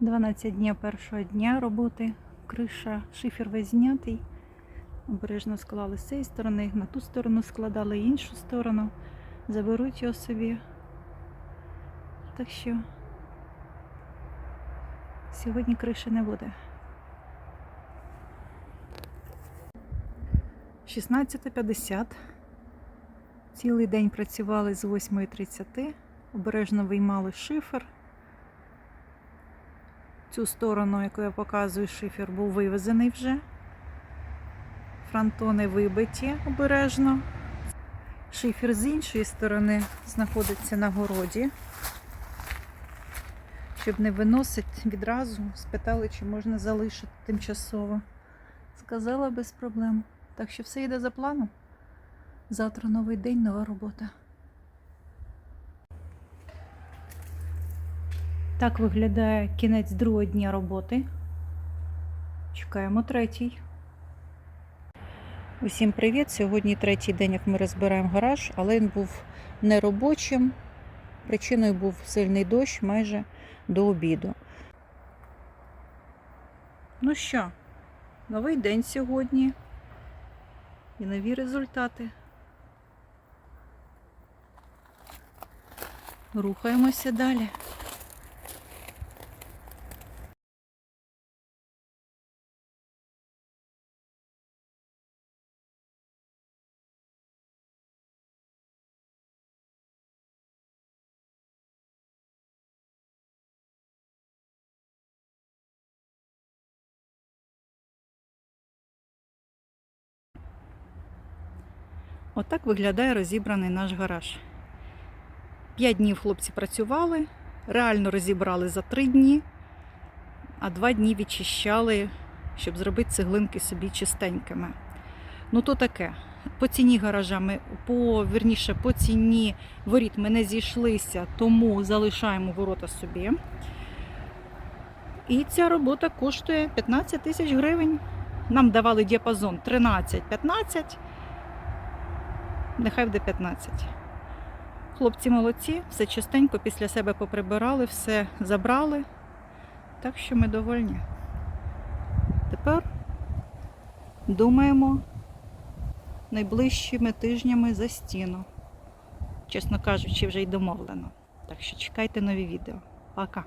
12 днів першого дня роботи. Криша, шифер весь. Обережно склали з цієї сторони, на ту сторону складали іншу сторону. Заберуть його собі. Так що сьогодні криші не буде. 16.50. Цілий день працювали з 8.30. Обережно виймали шифер. Цю сторону, яку я показую, шифер був вивезений вже. Фронтони вибиті обережно. Шифер з іншої сторони знаходиться на городі. Щоб не виносити відразу, спитали, чи можна залишити тимчасово. Сказала без проблем. Так що все йде за планом. Завтра новий день, нова робота. Так виглядає кінець другого дня роботи. Чекаємо третій. Усім привіт! Сьогодні третій день, як ми розбираємо гараж, але він був неробочим. Причиною був сильний дощ майже до обіду. Ну що, новий день сьогодні і нові результати. Рухаємося далі. Отак виглядає розібраний наш гараж. П'ять днів хлопці працювали, реально розібрали за три дні, а два дні відчищали, щоб зробити цеглинки собі чистенькими. Ну, то таке. По ціні гаража ми, по, вірніше, по ціні воріт ми не зійшлися, тому залишаємо ворота собі. І ця робота коштує 15 тисяч гривень. Нам давали діапазон 13-15 нехай буде 15. Хлопці молодці, все чистенько після себе поприбирали, все забрали. Так що ми довольні. Тепер думаємо найближчими тижнями за стіну. Чесно кажучи, вже й домовлено. Так що чекайте нові відео. Пока!